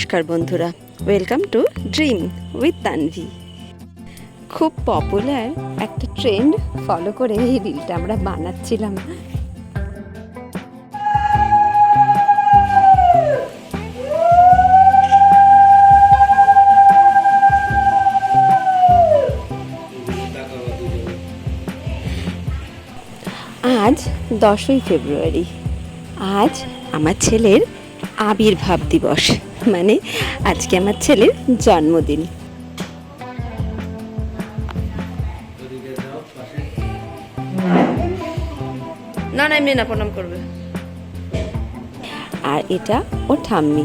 নমস্কার বন্ধুরা welcome to dream with Tanvi খুব পপুলার একটা ট্রেন্ড ফলো করে এই রিলটা আমরা বানাচ্ছিলাম। আজ দশই ফেব্রুয়ারি। আজ আমার ছেলের আবির্ভাব দিবস। মানে আজকে আমার ছেলের জন্মদিন। না না এমনি না প্রণাম করবে। আর এটা ও ঠাম্মি।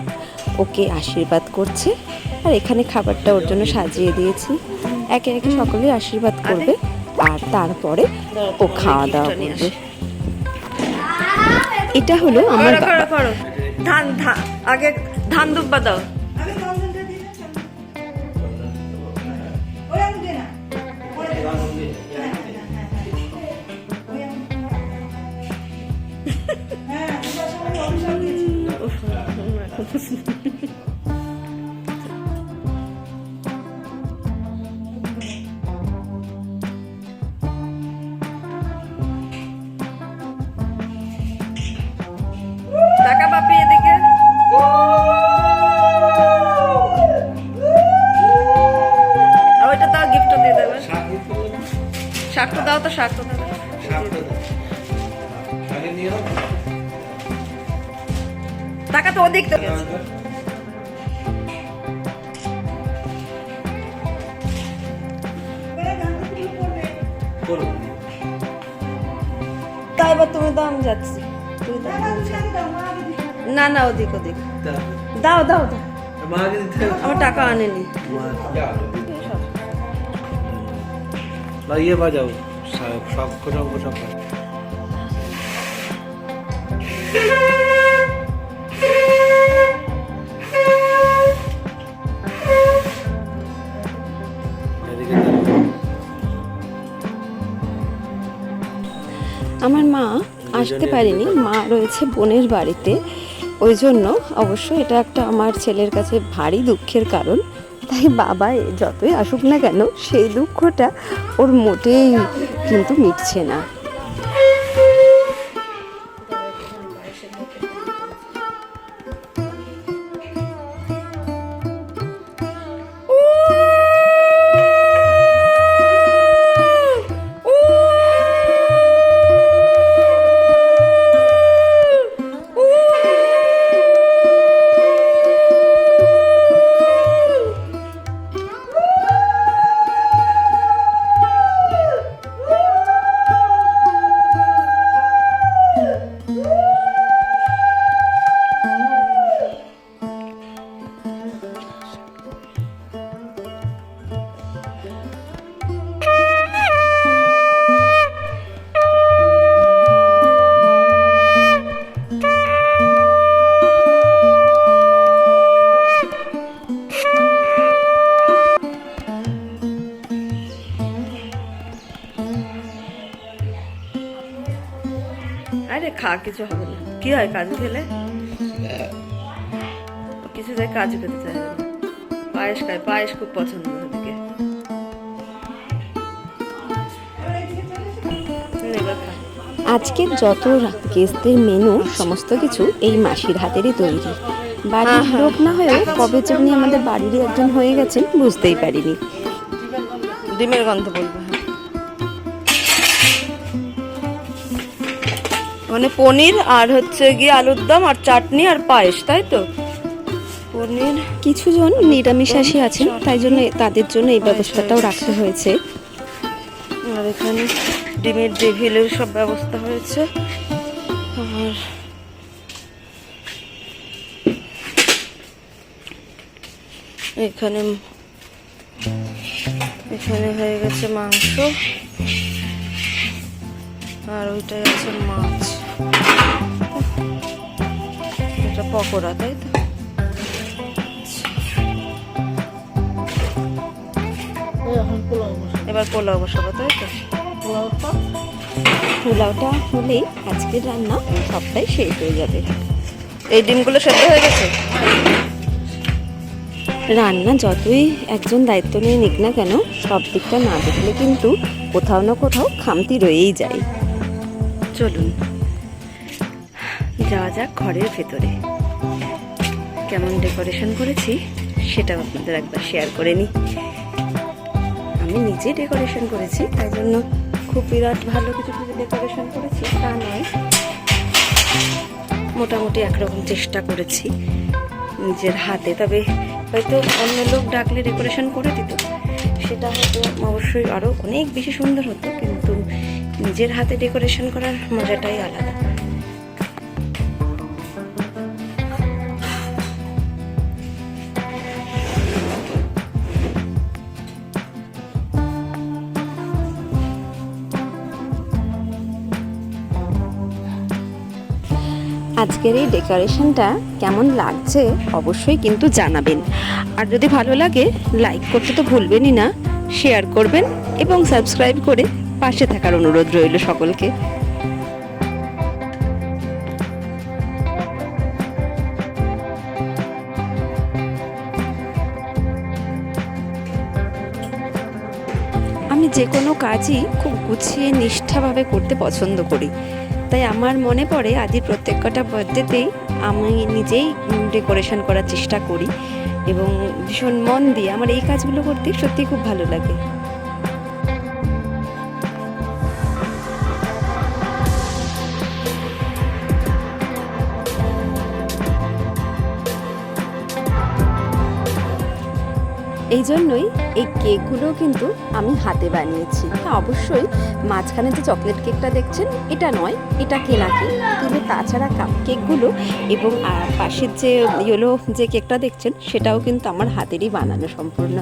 ওকে আশীর্বাদ করছে। আর এখানে খাবারটা ওর জন্য সাজিয়ে দিয়েছি। একে একে সকলে আশীর্বাদ করবে। আর তারপরে ও খাওয়া দাওয়া করবে। এটা হলো আমার ধান ধান আগে ধান দুব্বা দাও টাকা তাই এবার তুমি দাও আমি যাচ্ছি তুমি দাও, না না ওদিক ওদিক দাও দাও দাও আমার টাকা আনেনি ইয়ে বাজাও সব সব সব আসতে পারিনি। মা রয়েছে বোনের বাড়িতে। ওই জন্য অবশ্য এটা একটা আমার ছেলের কাছে ভারী দুঃখের কারণ। তাই বাবা যতই আসুক না কেন, সেই দুঃখটা ওর মোটেই কিন্তু মিটছে না। খা কিছু হবে না। কি হয় কাজু খেলে? কিছু যায় কাজু খেতে চায় না। পায়েস খায় পায়েস খুব পছন্দ ওদিকে আজকের যত গেস্টদের মেনু সমস্ত কিছু এই মাসির হাতেরই তৈরি। বাড়ির লোক না হয়েও কবে যেমনি আমাদের বাড়িরই একজন হয়ে গেছেন বুঝতেই পারিনি। ডিমের গন্ধ বলব। মানে পনির আর হচ্ছে গিয়ে আলুর দম আর চাটনি আর পায়েস তাই তো? পনির কিছুজন নিরামিষাশী আছেন তাই জন্য তাদের জন্য এই ব্যবস্থাটাও রাখতে হয়েছে। আর এখানে ডিমের ডেভিলের সব ব্যবস্থা হয়েছে। আর এখানে এখানে হয়ে গেছে মাংস। আর ওইটাই আছে মাছ। এটা পকোড়া তাই তো? এবার পোলাও বসাবো তাই তো? পোলাওটা? হলেই আজকের রান্না সবটাই শেষ হয়ে যাবে। এই ডিমগুলো সেদ্ধ হয়ে গেছে? রান্না যতই একজন দায়িত্ব নিয়ে নিক না কেন সব দিকটা না দেখলে কিন্তু কোথাও না কোথাও খামতি রয়েই যায়। চলুন। যাওয়া যাক ঘরের ভেতরে। কেমন ডেকোরেশন করেছি, সেটাও আপনাদের একবার শেয়ার করে নিই। আমি নিজে ডেকোরেশন করেছি, তাই জন্য খুব বিরাট ভালো কিছু কিছু ডেকোরেশন করেছি, তা নয়। মোটামুটি একরকম চেষ্টা করেছি নিজের হাতে, তবে হয়তো অন্য লোক ডাকলে ডেকোরেশন করে দিত। সেটা হয়তো অবশ্যই আরও অনেক বেশি সুন্দর হতো, কিন্তু নিজের হাতে ডেকোরেশন করার মজাটাই আলাদা। আজকের এই ডেকোরেশনটা কেমন লাগছে অবশ্যই কিন্তু জানাবেন। আর যদি ভালো লাগে, লাইক করতে তো ভুলবেনই না, শেয়ার করবেন এবং সাবস্ক্রাইব করে পাশে থাকার অনুরোধ রইল সকলকে। আমি যে কোনো কাজই খুব গুছিয়ে নিষ্ঠাভাবে করতে পছন্দ করি। তাই আমার মনে পড়ে আজই প্রত্যেকটা বার্থডেতেই আমি নিজেই ডেকোরেশন করার চেষ্টা করি এবং ভীষণ মন দিয়ে আমার এই কাজগুলো করতে সত্যি খুব ভালো লাগে। এই জন্যই এই কেকগুলো কিন্তু আমি হাতে বানিয়েছি। অবশ্যই মাঝখানে যে চকলেট কেকটা দেখছেন, এটা নয়, এটা কেনা কেক। কিন্তু তাছাড়া কাপ কেকগুলো এবং পাশের যে ইয়েলো যে কেকটা দেখছেন, সেটাও কিন্তু আমার হাতেরই বানানো সম্পূর্ণ।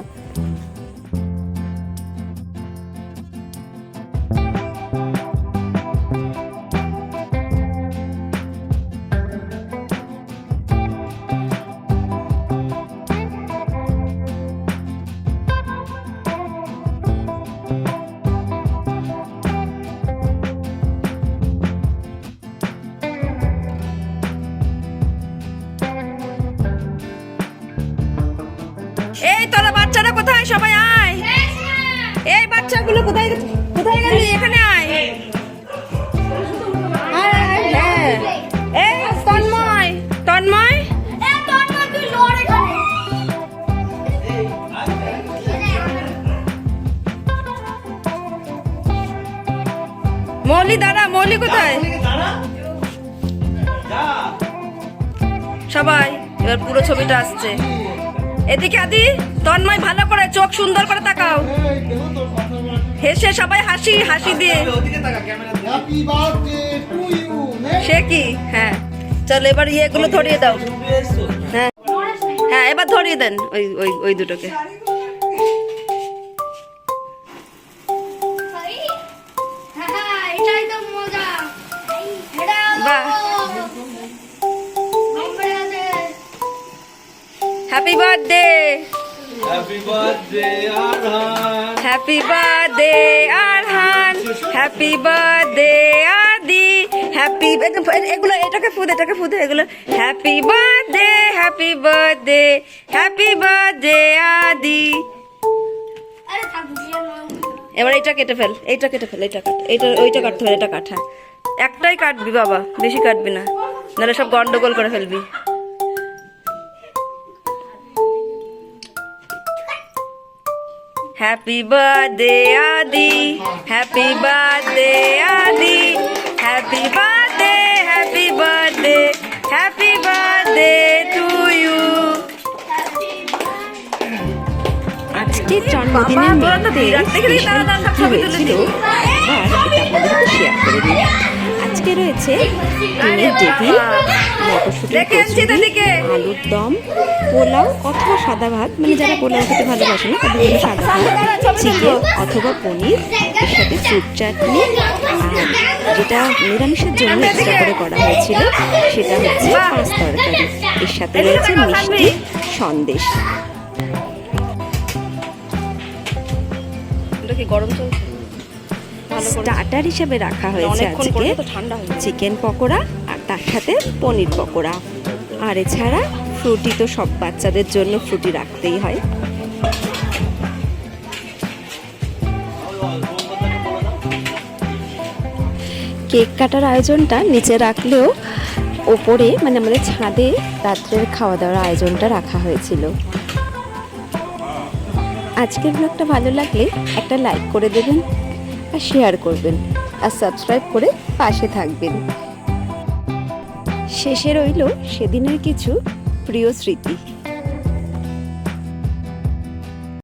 কোথায় সবাই আয়। এই বাচ্চাগুলো কোথায় কোথায় গেলি? এখানে আয়। আয়, আয়, হ্যাঁ। তন্ময়। তন্ময়? মৌলি দাঁড়া মৌলি কোথায়? সবাই এবার পুরো ছবিটা আসছে। এদিকে আদি? তন্ময় ভালো করে চোখ সুন্দর করে তাকাও। হেসে সবাই হাসি হাসি দিয়ে. সে কি? হ্যাঁ। চলো এবার ইয়েগুলো ধরিয়ে দাও। হ্যাঁ। হ্যাঁ এবার ধরিয়ে দেন ওই ওই ওই দুটোকে। Happy birthday happy birthday Arhan happy birthday Arhan happy birthday Adi happy এগুলো এটাকে ফুদ এটাকে ফুদ এগুলো। Happy birthday happy birthday happy birthday Adi এবার এইটা কেটে ফেল এইটা কেটে ফেল এইটা কাট এইটা ওইটা কাটতে হবে এটা কাটা একটাই কাটবি বাবা বেশি কাটবি না। নাহলে সব গন্ডগোল করে ফেলবি। Happy birthday Adi happy birthday Adi happy birthday happy birthday happy birthday to you আজকের জন্মদিনের বাবা, তোরা তো মেয়েতে বিরাট দেখে দেখে স্পেশাল দাঁড়া, দাঁড়া, কি ছবি তুলে হয়েছিল দিই। এবার এটা আপনাদের সাথে শেয়ার করে দিই আজকে রয়েছে ডিমের ডেভি মটরশুটির কচুরি। আলুর দম পোলাও অথবা সাদা ভাত মানে যারা পোলাও খেতে ভালোবাসে না তাদের জন্য সাদা ভাত চিকেন অথবা পনির এর সাথে ফ্রুট চাটনি আর যেটা নিরামিষের জন্য এক্সট্রা করে করা হয়েছিল সেটা হচ্ছে পাঁচ তরকারি। এর সাথে রয়েছে মিষ্টি সন্দেশ। গরম চলছে? স্টার্টার হিসেবে রাখা হয়েছে আজকে ঠান্ডা হয়ে চিকেন পকোড়া আর তার সাথে পনির পকোড়া। আর এছাড়া ফ্রুটি তো সব বাচ্চাদের জন্য ফ্রুটি রাখতেই হয়। কেক কাটার আয়োজনটা নিচে রাখলেও ওপরে মানে আমাদের ছাদে রাত্রের খাওয়া দাওয়ার আয়োজনটা রাখা হয়েছিল। আজকের ব্লগটা ভালো লাগলে একটা লাইক করে দেবেন আর শেয়ার করবেন আর সাবস্ক্রাইব করে পাশে থাকবেন। শেষে রইল সেদিনের কিছু প্রিয় স্মৃতি